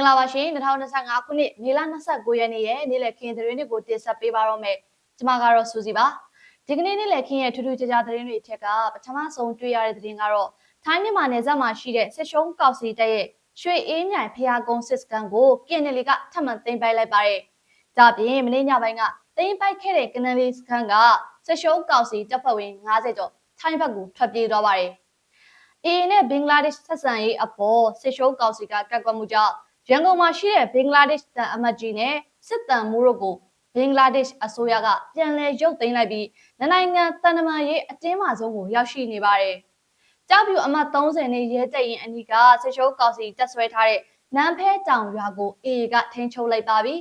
င်္ဂလာပါရှင်2025ခုနှစ်မေလ29ရက်နေ့ရဲ့နေ့လည်ခင်းသတင်းတွေကိုတင်ဆက်ပေးပါတော့မယ်ကျွန်မကတော့စူစီပါဒီကနေ့နေ့လည်ခင်းရဲ့ထူးထူးခြားခြားသတင်းတွေထက်ကပထမဆုံးတွေ့ရတဲ့သတင်းကတော့ထိုင်းမြန်မာနယ်စပ်မှာရှိတဲ့စစ်ရှုံးကောက်စီတပ်ရဲ့ရွှေအေးမြိုင်ဖျားကုန်းစစ်စကန်ကိုကင်နယ်လီကထပ်မံသိမ်းပိုက်လိုက်ပါတယ်ဒါပြင်မနေ့ညပိုင်းကသိမ်းပိုက်ခဲ့တဲ့ကနယ်လီစကန်ကစစ်ရှုံးကောက်စီတပ်ဖွဲ့ဝင်90ကျော်ထိုင်းဘက်ကိုထွက်ပြေးသွားပါတယ်အေးနဲ့ဘင်္ဂလားဒေ့ရှ်ဆက်ဆံရေးအပေါ်စစ်ရှုံးကောက်စီကကတ်ကွက်မှုကြောင့် ရန်ကုန်မှာရှိတဲ့ဘင်္ဂလားဒေ့ရှ်တန်အမတ်ကြီးနဲ့စစ်တန်မိုးတို့ကိုဘင်္ဂလားဒေ့ရှ်အစိုးရကပြန်လည်ရုပ်သိမ်းလိုက်ပြီးနိုင်ငံတန်တမာရေးအတင်းမာဆုံးကိုရောက်ရှိနေပါတယ်။ကြောက်ပြူအမတ်30နဲ့ရဲတပ်ရင်အနီးကစစ်ရှိုးကောင်စီတက်ဆွဲထားတဲ့နန်းဖဲတောင်ရွာကိုအေအေကထိန်းချုပ်လိုက်ပါပြီ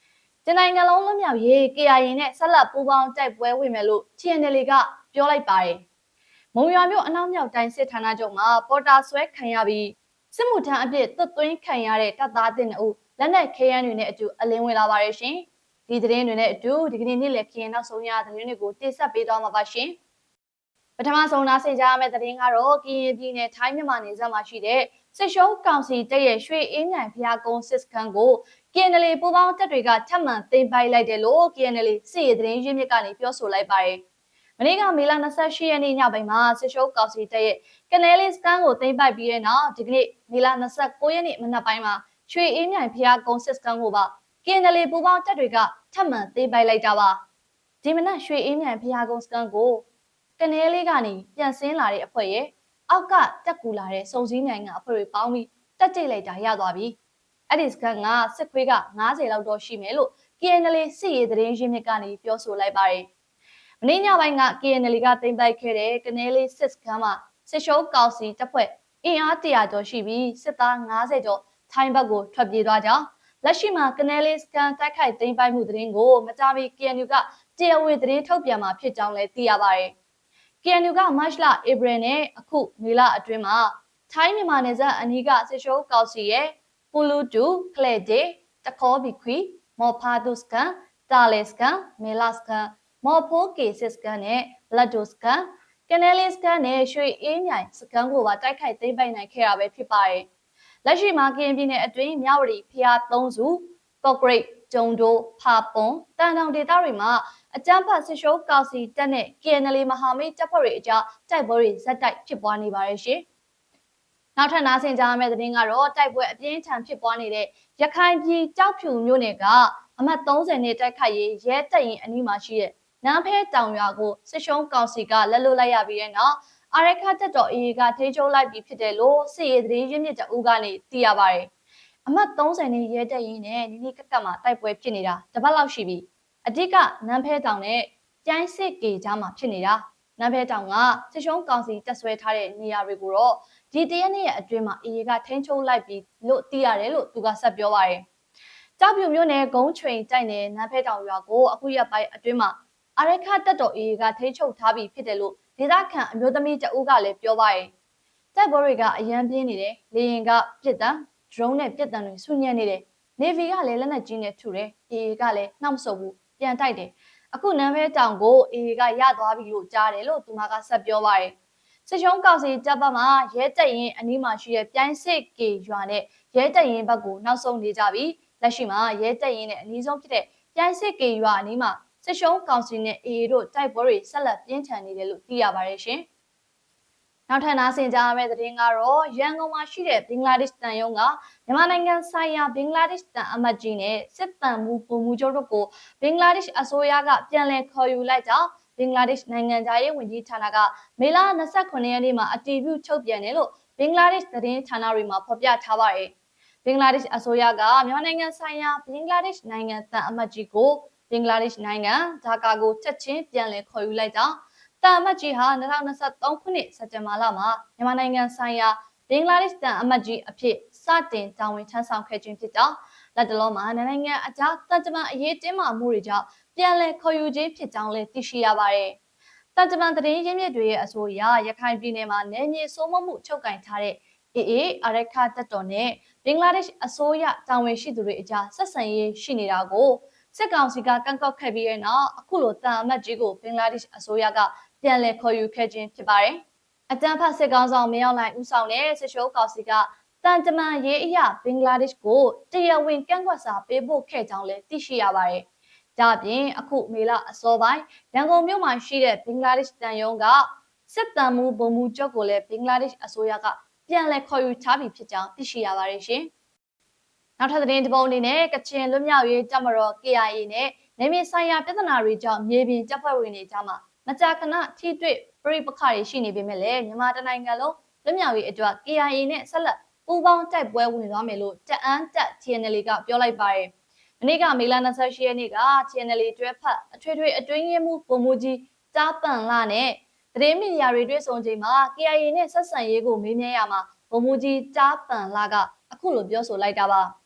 ။ဒီနိုင်ငံလုံးလွတ်မြောက်ရေး KIA နဲ့ဆက်လက်ပူးပေါင်းတိုက်ပွဲဝင်မယ်လို့ TNL ကပြောလိုက်ပါတယ်။မုံရွာမြို့အနောက်မြောက်တိုင်းစစ်ဌာနချုပ်မှာပေါ်တာဆွဲခံရပြီး စစ်မှုထမ်းအဖြစ်သွတ်သွင်းခံရတဲ့တပ်သားတင်အုပ်လက်နက်ခဲယမ်းတွေနဲ့အတူအလင်းဝင်လာပါတယ်ရှင်။ဒီသတင်းတွေနဲ့အတူဒီကနေ့နေ့လည်ခရင်နောက်ဆုံးရသတင်းတွေကိုတင်ဆက်ပေးသွားမှာပါရှင်။ပထမဆုံးနားဆင်ကြရမယ့်သတင်းကတော့ကရင်ပြည်နယ်ထိုင်းမြန်မာနယ်စပ်မှာရှိတဲ့စစ်ရှုံးကောင်စီတပ်ရဲ့ရွှေအင်းမြိုင်ဖျားကုန်းစစ်စခန်းကို KNL ပူးပေါင်းတပ်တွေကထပ်မံသိမ်းပိုက်လိုက်တယ်လို့ KNL စစ်ရေးသတင်းရင်းမြစ်ကနေပြောဆိုလိုက်ပါတယ်။ မနေ့ကမေလ28ရက်နေ့ညပိုင်းမှာစစ်ရှုံးကောင်စီတပ်ရဲ့ကနေလီစကန်ကိုသိမ်းပိုက်ပြီးတဲ့နောက်ဒီကနေ့မေလ29ရက်နေ့မနက်ပိုင်းမှာရွှေအေးမြိုင်ဖျားကုန်းစစ်စကန်ကိုပါကင်နယ်လီပူပေါင်းတပ်တွေကထပ်မံသိမ်းပိုက်လိုက်တာပါဒီမနက်ရွှေအေးမြိုင်ဖျားကုန်းစကန်ကိုကနေလီကနေပြန်ဆင်းလာတဲ့အဖွဲ့ရဲ့အောက်ကတက်ကူလာတဲ့စုံစည်းနိုင်ငံအဖွဲ့တွေပေါင်းပြီးတက်ကြိတ်လိုက်တာရသွားပြီအဲ့ဒီစကန်ကစစ်ခွေးက90လောက်တော့ရှိမယ်လို့ KNL စစ်ရေးသတင်းရင်းမြစ်ကနေပြောဆိုလိုက်ပါတယ် မင်းညပိုင်းက KNL ကတင်ပိုက်ခဲ့တဲ့ကနေလေးစစ်စခန်းမှာစစ်ရှုံးကောင်စီတပ်ဖွဲ့အင်အား100ကျော်ရှိပြီးစစ်သား90ကျော်ထိုင်းဘက်ကိုထွက်ပြေးသွားကြောင်းလက်ရှိမှာကနေလေးစကန်တိုက်ခိုက်သိမ်းပိုက်မှုသတင်းကိုမကြမီ KNU ကတရားဝင်သတင်းထုတ်ပြန်မှာဖြစ်ကြောင်းလည်းသိရပါတယ်။ KNU ကမတ်လဧပြီနဲ့အခုမေလအတွင်းမှာထိုင်းမြန်မာနယ်စပ်အနီးကစစ်ရှုံးကောင်စီရဲ့ပူလူတူကလေဒေတခေါဘီခွီမော်ဖာဒုစကန်တာလေစကန်မေလာစကန် မော်ဖိုးကေစစ်စကန်နဲ့ဘလက်ဒိုစကန်ကနယ်လီစကန်နဲ့ရွှေအေးမြိုင်စကန်ကိုပါတိုက်ခိုက်သိမ်းပိုက်နိုင်ခဲ့တာပဲဖြစ်ပါတယ်။လက်ရှိမှာကရင်ပြည်နယ်အတွင်းမြဝတီဖျား၃စုကော့ဂရိတ်ကျုံတိုးဖာပွန်တန်တောင်ဒေသတွေမှာအကြမ်းဖက်ဆစ်ရှိုးကောက်စီတက်နဲ့ KNL မဟာမိတ်တပ်ဖွဲ့တွေအကြားတိုက်ပွဲတွေဇက်တိုက်ဖြစ်ပွားနေပါတယ်ရှင်။နောက်ထပ်နားဆင်ကြရမယ့်သတင်းကတော့တိုက်ပွဲအပြင်းထန်ဖြစ်ပွားနေတဲ့ရခိုင်ပြည်ကြောက်ဖြူမြို့နယ်ကအမှတ်30နဲ့တိုက်ခိုက်ရေးရဲတပ်ရင်အနီးမှာရှိတဲ့ နန်းဖဲတောင်ရွာကိုစစ်ရှုံးကောင်စီကလက်လွတ်လိုက်ရပြီးတဲ့နောက်အာရခတက်တော်အေကထိချုပ်လိုက်ပြီးဖြစ်တယ်လို့စစ်ရေးသတင်းရင်းမြစ်တအူးကနေသိရပါတယ်။အမှတ်30နဲ့ရဲတက်ရင်နဲ့နီနီကက်ကက်မှာတိုက်ပွဲဖြစ်နေတာတပတ်လောက်ရှိပြီ။အဓိကနန်းဖဲတောင်နဲ့ကျိုင်းစစ်ကေကြားမှာဖြစ်နေတာ။နန်းဖဲတောင်ကစစ်ရှုံးကောင်စီတက်ဆွဲထားတဲ့နေရာတွေကိုတော့ဒီတရက်နေ့ရဲ့အတွင်းမှာအေကထိချုပ်လိုက်ပြီးလို့သိရတယ်လို့သူကဆက်ပြောပါတယ်။ကြောက်ပြူမျိုးနယ်ဂုံးချွင်တိုက်နယ်နန်းဖဲတောင်ရွာကိုအခုရက်ပိုင်းအတွင်းမှာ အာရခတက်တော်အေကထိချုပ်ထားပြီးဖြစ်တယ်လို့ဒေသခံအမျိုးသမီးတအုပ်ကလည်းပြောပါရဲ့တိုက်ပွဲတွေကအရန်ပြင်းနေတယ်လေရင်ကပြစ်တံ drone နဲ့ပြစ်တံတွေဆူညံ့နေတယ် navy ကလည်းလက်နက်ကြီးနဲ့ထုတယ်အေကလည်းနှောက်မဆုပ်ဘူးပြန်တိုက်တယ်အခုနန်းဖဲတောင်ကိုအေကရသွားပြီလို့ကြားတယ်လို့သူမကဆက်ပြောပါရဲ့စစ်ရှုံးကောင်စီတပ်ပတ်မှာရဲတပ်ရင်အနီးမှာရှိတဲ့ပြိုင်းစစ်ကေရွာနဲ့ရဲတပ်ရင်ဘက်ကိုနောက်ဆုံးနေကြပြီလက်ရှိမှာရဲတပ်ရင်နဲ့အနီးဆုံးဖြစ်တဲ့ပြိုင်းစစ်ကေရွာအနီးမှာ စစ်ရှုံးကောင်စီနဲ့ AA တို့တိုက်ပွဲတွေဆက်လက်ပြင်းထန်နေတယ်လို့သိရပါတယ်ရှင်။နောက်ထပ်နားဆင်ကြရမယ့်သတင်းကတော့ရန်ကုန်မှာရှိတဲ့ဘင်္ဂလားဒေ့ရှ်တန်ယုံကမြန်မာနိုင်ငံဆိုင်ရာဘင်္ဂလားဒေ့ရှ်တန်အမတ်ကြီးနဲ့စစ်တမ်းမှုပုံမှုချုပ်တို့ကိုဘင်္ဂလားဒေ့ရှ်အစိုးရကပြန်လည်ခေါ်ယူလိုက်ကြောင်းဘင်္ဂလားဒေ့ရှ်နိုင်ငံသားရေးဝန်ကြီးဌာနကမေလ29ရက်နေ့မှာအတည်ပြုချုပ်ပြန်တယ်လို့ဘင်္ဂလားဒေ့ရှ်သတင်းဌာနတွေမှာဖော်ပြထားပါတယ်။ဘင်္ဂလားဒေ့ရှ်အစိုးရကမြန်မာနိုင်ငံဆိုင်ရာဘင်္ဂလားဒေ့ရှ်နိုင်ငံတန်အမတ်ကြီးကို ဘင်္ဂလားဒေ့ရှ်နိုင်ငံဒါကာကိုချက်ချင်းပြန်လည်ခေါ်ယူလိုက်တာတာအမတ်ကြီးဟာ2023ခုနှစ်စက်တင်ဘာလမှာမြန်မာနိုင်ငံဆိုင်ရာဘင်္ဂလားဒေ့ရှ်တန်အမတ်ကြီးအဖြစ်စတင်တာဝန်ထမ်းဆောင်ခဲ့ခြင်းဖြစ်ကြောင်းလက်တလုံးမှာနိုင်ငံအကြားတန်တမန်အရေးတင်းမာမှုတွေကြောင့်ပြန်လည်ခေါ်ယူခြင်းဖြစ်ကြောင်းလည်းသိရှိရပါတယ်။တန်တမန်သတင်းရင်းမြစ်တွေရဲ့အဆိုအရရခိုင်ပြည်နယ်မှာနယ်မြေစိုးမိုးမှုချုပ်ကင်ထားတဲ့အေအေအာရခတပ်တော်နဲ့ဘင်္ဂလားဒေ့ရှ်အစိုးရတာဝန်ရှိသူတွေအကြားဆက်ဆံရေးရှိနေတာကို စစ်ကောင်စီကကန့်ကောက်ခဲ့ပြီးတဲ့နောက်အခုလိုတန်အမတ်ကြီးကိုဘင်္ဂလားဒေ့ရှ်အစိုးရကပြန်လည်ခေါ်ယူခဲ့ခြင်းဖြစ်ပါတယ်။အတန်းဖတ်စစ်ကောင်ဆောင်မရောက်နိုင်ဦးဆောင်တဲ့စစ်ရှိုးကောင်စီကတန်တမန်ရေးအရာဘင်္ဂလားဒေ့ရှ်ကိုတရားဝင်ကန့်ကွက်စာပေးပို့ခဲ့ကြောင်းလည်းသိရှိရပါတယ်။ဒါ့အပြင်အခုမေလအစောပိုင်းရန်ကုန်မြို့မှာရှိတဲ့ဘင်္ဂလားဒေ့ရှ်တန်ယုံကစစ်တမ်းမှုဗိုလ်မှူးချုပ်ကိုလည်းဘင်္ဂလားဒေ့ရှ်အစိုးရကပြန်လည်ခေါ်ယူထားပြီဖြစ်ကြောင်းသိရှိရပါတယ်ရှင်။ နောက်ထပ်သတင်းတစ်ပုဒ်အနေနဲ့ကချင်လွတ်မြောက်ရေးတပ်မတော် KIA နဲ့နေမြေဆိုင်ရာပြဿနာတွေကြောင့်မြေပြင်တပ်ဖွဲ့ဝင်တွေကြားမှာမကြာခဏထိတွေ့ပြိပခါတွေရှိနေပေမဲ့လည်းမြန်မာတိုင်းနိုင်ငံလုံးလွတ်မြောက်ရေးအတွက် KIA နဲ့ဆက်လက်ပူးပေါင်းတိုက်ပွဲဝင်သွားမယ်လို့တအန်းတက် TNL ကပြောလိုက်ပါတယ်။မနေ့ကမေလ28ရက်နေ့က TNL တွဲဖက်အထွေထွေအတွင်းရေးမှူးပုံမူကြီးကြားပန်လာနဲ့သတင်းမီဒီယာတွေတွေ့ဆုံချိန်မှာ KIA နဲ့ဆက်ဆံရေးကိုမေးမြန်းရမှာပုံမူကြီးကြားပန်လာကအခုလိုပြောဆိုလိုက်တာပါ။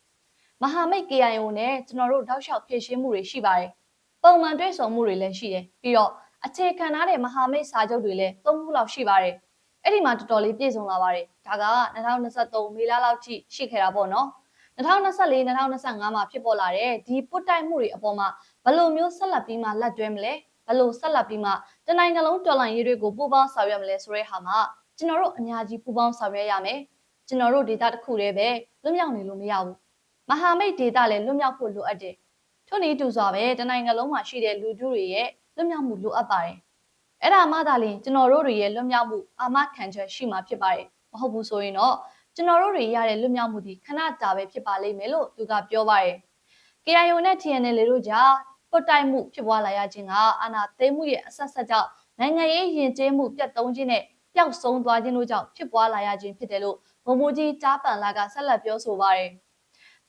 မဟာမိတ် KIO နဲ့ကျွန်တော်တို့တောက်လျှောက်ဖြည့်ရှင်းမှုတွေရှိပါတယ်။ပုံမှန်တွေ့ဆုံမှုတွေလည်းရှိတယ်။ပြီးတော့အခြေခံထားတဲ့မဟာမိတ်စာချုပ်တွေလည်းသုံးခုလောက်ရှိပါတယ်။အဲ့ဒီမှာတော်တော်လေးပြည့်စုံလာပါတယ်။ဒါက2023မေလလောက်ထိရှိခဲ့တာပေါ့နော်။2024 2025မှာဖြစ်ပေါ်လာတဲ့ဒီပုတ်တိုက်မှုတွေအပေါ်မှာဘယ်လိုမျိုးဆက်လက်ပြီးမှလက်တွဲမလဲဘယ်လိုဆက်လက်ပြီးမှတနိုင်ငံလုံးတော်လှန်ရေးတွေကိုပူးပေါင်းဆောင်ရွက်မလဲဆိုတဲ့ဟာမှာကျွန်တော်တို့အများကြီးပူးပေါင်းဆောင်ရွက်ရမယ်။ကျွန်တော်တို့ဒေတာတစ်ခုတည်းပဲလွတ်မြောက်နေလို့မရဘူး။ မဟာမိတ်ဒေတာလည်းလွတ်မြောက်ဖို့လိုအပ်တယ်။ထို့နည်းတူစွာပဲတနိုင်ငံလုံးမှာရှိတဲ့လူထုတွေရဲ့လွတ်မြောက်မှုလိုအပ်ပါတယ်။အဲ့ဒါမှသာလျှင်ကျွန်တော်တို့တွေရဲ့လွတ်မြောက်မှုအာမခံချက်ရှိမှာဖြစ်ပါတယ်။မဟုတ်ဘူးဆိုရင်တော့ကျွန်တော်တို့တွေရတဲ့လွတ်မြောက်မှုဒီခဏကြာပဲဖြစ်ပါလိမ့်မယ်လို့သူကပြောပါတယ်။ KIO နဲ့ TNL တို့ကြားပုတ်တိုက်မှုဖြစ်ပွားလာရခြင်းကအာဏာသိမ်းမှုရဲ့အဆက်ဆက်ကြောင့်နိုင်ငံရေးယဉ်ကျေးမှုပြတ်သုံးခြင်းနဲ့ပျောက်ဆုံးသွားခြင်းတို့ကြောင့်ဖြစ်ပွားလာရခြင်းဖြစ်တယ်လို့ဗိုလ်မှူးကြီးကြားပန်လာကဆက်လက်ပြောဆိုပါတယ်။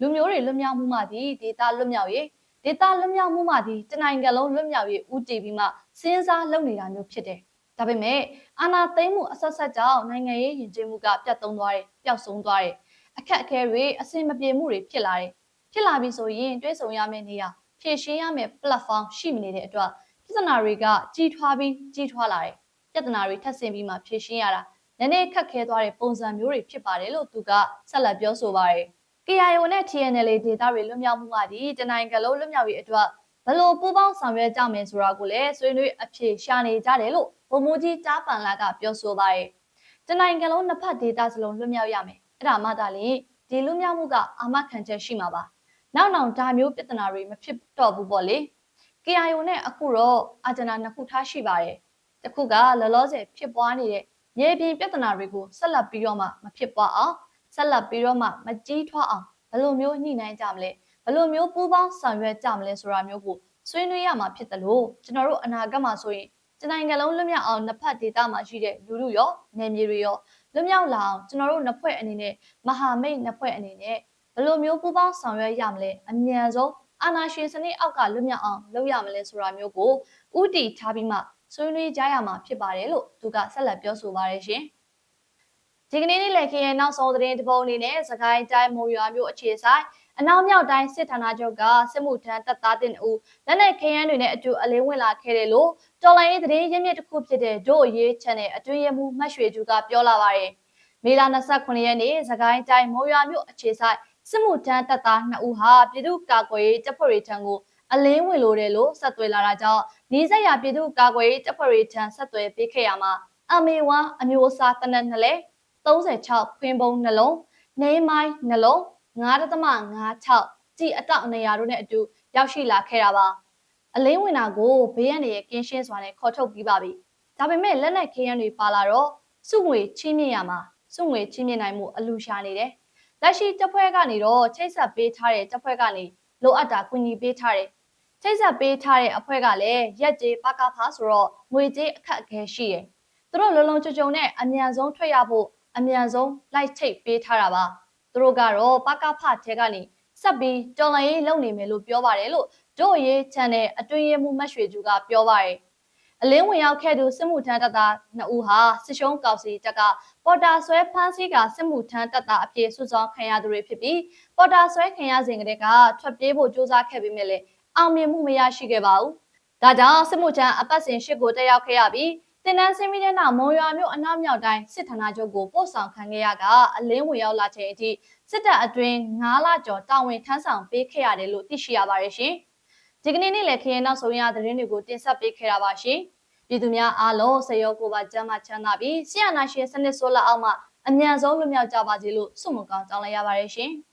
လူမျိုးတွေလွတ်မြောက်မှုမှဒီဒေတာလွတ်မြောက်ရေးဒေတာလွတ်မြောက်မှုမှဒီတနိုင်ငံလုံးလွတ်မြောက်ရေးဦးတည်ပြီးမှစဉ်းစားလုပ်နေတာမျိုးဖြစ်တယ်။ဒါပေမဲ့အာဏာသိမ်းမှုအဆက်ဆက်ကြောင့်နိုင်ငံရေးယဉ်ကျေးမှုကပြတ်သုံးသွားတယ်ပျောက်ဆုံးသွားတယ်အခက်အခဲတွေအဆင်မပြေမှုတွေဖြစ်လာတယ်ဖြစ်လာပြီဆိုရင်တွဲဆုံရမယ့်နေရာဖြည့်ရှင်းရမယ့် platform ရှိမနေတဲ့အတွက်ပြဿနာတွေကကြီးထွားပြီးကြီးထွားလာတယ်ပြဿနာတွေထပ်ဆင့်ပြီးမှဖြည့်ရှင်းရတာနည်းနည်းခက်ခဲသွားတဲ့ပုံစံမျိုးတွေဖြစ်ပါတယ်လို့သူကဆက်လက်ပြောဆိုပါတယ် KIO နဲ့ TNL ဒေတာတွေလွတ်မြောက်မှုကဒီတနိုင်ငံလုံးလွတ်မြောက်ရေးအတွက်ဘလို့ပူးပေါင်းဆောင်ရွက်ကြမယ်ဆိုတာကိုလည်းဆွေးနွေးအဖြေရှာနေကြတယ်လို့ဗိုလ်မှူးကြီးကြားပန်လာကပြောဆိုပါတယ်။တနိုင်ငံလုံးနှစ်ဖက်ဒေတာစလုံးလွတ်မြောက်ရမယ်။အဲ့ဒါမှသာလေဒီလွတ်မြောက်မှုကအာမခံချက်ရှိမှာပါ။နောက်နောက်ဒါမျိုးပြဿနာတွေမဖြစ်တော့ဘူးပေါ့လေ။ KIO နဲ့အခုတော့အာဂျနာနှစ်ခုထားရှိပါတယ်။တစ်ခုကလောလောဆယ်ဖြစ်ပွားနေတဲ့ရေပြင်ပြဿနာတွေကိုဆက်လက်ပြီးတော့မှမဖြစ်ပွားအောင် ဆက်လက်ပြီးတော့မှမကြီးထွားအောင်ဘယ်လိုမျိုးညှိနှိုင်းကြမလဲဘယ်လိုမျိုးပူးပေါင်းဆောင်ရွက်ကြမလဲဆိုတာမျိုးကိုဆွေးနွေးရမှာဖြစ်တယ်လို့ကျွန်တော်တို့အနာဂတ်မှာဆိုရင်တနိုင်ငံလုံးလွတ်မြောက်အောင်နှစ်ဖက်ဒေသမှာရှိတဲ့လူလူရောနယ်မြေတွေရောလွတ်မြောက်လာအောင်ကျွန်တော်တို့နှစ်ဖွဲ့အနေနဲ့မဟာမိတ်နှစ်ဖွဲ့အနေနဲ့ဘယ်လိုမျိုးပူးပေါင်းဆောင်ရွက်ရမလဲအမြန်ဆုံးအာဏာရှင်စနစ်အောက်ကလွတ်မြောက်အောင်လုပ်ရမလဲဆိုတာမျိုးကိုဥတီထားပြီးမှဆွေးနွေးကြရမှာဖြစ်ပါတယ်လို့သူကဆက်လက်ပြောဆိုပါတယ်ရှင် ဒီကနေ့နေ့လည်ခင်းရဲ့နောက်ဆုံးသတင်းတစ်ပုဒ်အနေနဲ့စကိုင်းတိုင်းမိုးရွာမြို့အခြေဆိုင်အနောက်မြောက်တိုင်းစစ်ဌာနချုပ်ကစစ်မှုထမ်းတပ်သားတင်အူလက်နက်ခဲယမ်းတွေနဲ့အတူအလင်းဝင်လာခဲ့တယ်လို့တော်လိုင်းရေးသတင်းရင်းမြစ်တစ်ခုဖြစ်တဲ့ဒို့အရေး channel အတွင်းရမှုမှတ်ရွှေကျူကပြောလာပါတယ်။မေလ29ရက်နေ့စကိုင်းတိုင်းမိုးရွာမြို့အခြေဆိုင်စစ်မှုထမ်းတပ်သား2ဦးဟာပြည်သူ့ကာကွယ်ရေးတပ်ဖွဲ့တွေထံကိုအလင်းဝင်လိုတယ်လို့ဆက်သွယ်လာတာကြောင့်နေဆက်ရပြည်သူ့ကာကွယ်ရေးတပ်ဖွဲ့တွေထံဆက်သွယ်ပေးခဲ့ရမှာ MA1 အမျိုးအစားတနက်နှစ်လဲ 36ခွင်းပုံနှလုံးနေမိုင်းနှလုံး9.56ကြည်အတောက်နေရာတို့နဲ့အတူရောက်ရှိလာခဲ့တာပါအလင်းဝင်တာကိုဘေးရန်ရဲ့ကင်းရှင်းစွာနဲ့ခေါ်ထုတ်ပြီးပါပြီဒါပေမဲ့လက်နက်ခဲယမ်းတွေပါလာတော့စုငွေချင်းမြင့်ရမှာစုငွေချင်းမြင့်နိုင်မှုအလူရှာနေတယ်လက်ရှိတပ်ဖွဲ့ကနေတော့ချိတ်ဆက်ပေးထားတဲ့တပ်ဖွဲ့ကနေလိုအပ်တာကူညီပေးထားတယ်ချိတ်ဆက်ပေးထားတဲ့အဖွဲ့ကလည်းရက်ကြေးပကဖားဆိုတော့ငွေကြေးအခက်အခဲရှိတယ်သူတို့လုံလုံချုံချုံနဲ့အမြန်ဆုံးထွက်ရဖို့ အမြန်ဆုံးလိုက်ချိတ်ပေးထားတာပါသူတို့ကတော့ပကဖထဲကနေဆက်ပြီးတော်လိုင်းရေးလုပ်နေမယ်လို့ပြောပါတယ်လို့တို့ရေး channel အတွင်းရေးမှုမတ်ရွှေသူကပြောပါတယ်အလင်းဝင်ရောက်ခဲ့သူစစ်မှုထမ်းတပ်သား2ဦးဟာစစ်ရှုံးကောက်စီတက်ကပေါ်တာဆွဲဖမ်းဆီးကစစ်မှုထမ်းတပ်သားအပြည့်စုဆောင်ခံရသူတွေဖြစ်ပြီးပေါ်တာဆွဲခံရစဉ်ကတည်းကထွက်ပြေးဖို့ကြိုးစားခဲ့ပေမဲ့လည်းအောင်မြင်မှုမရရှိခဲ့ပါဘူး။ဒါကြောင့်စစ်မှုထမ်းအပတ်စဉ်ရှစ်ကိုတက်ရောက်ခဲ့ရပြီး တင်နန်းစင်းပြီးတဲ့နောက်မုံရွာမြို့အနောက်မြောက်တိုင်းစစ်ဌာနချုပ်ကိုပို့ဆောင်ခံခဲ့ရကအလင်းဝင်ရောက်လာချိန်အထိစစ်တပ်အတွင်း9လကျော်တာဝန်ထမ်းဆောင်ပေးခဲ့ရတယ်လို့သိရှိရပါတယ်ရှင်။ဒီကနေ့နေ့လည်းခရင်နောက်ဆုံးရသတင်းတွေကိုတင်ဆက်ပေးခဲ့တာပါရှင်။ပြည်သူများအားလုံးစေရောကိုပါကျမ်းမှချမ်းသာပြီးဆီယနာရှင်စနစ်ဆိုးလက်အောက်မှာအမြန်ဆုံးလွတ်မြောက်ကြပါစေလို့ဆုမွန်ကောင်းတောင်းလိုက်ရပါတယ်ရှင်။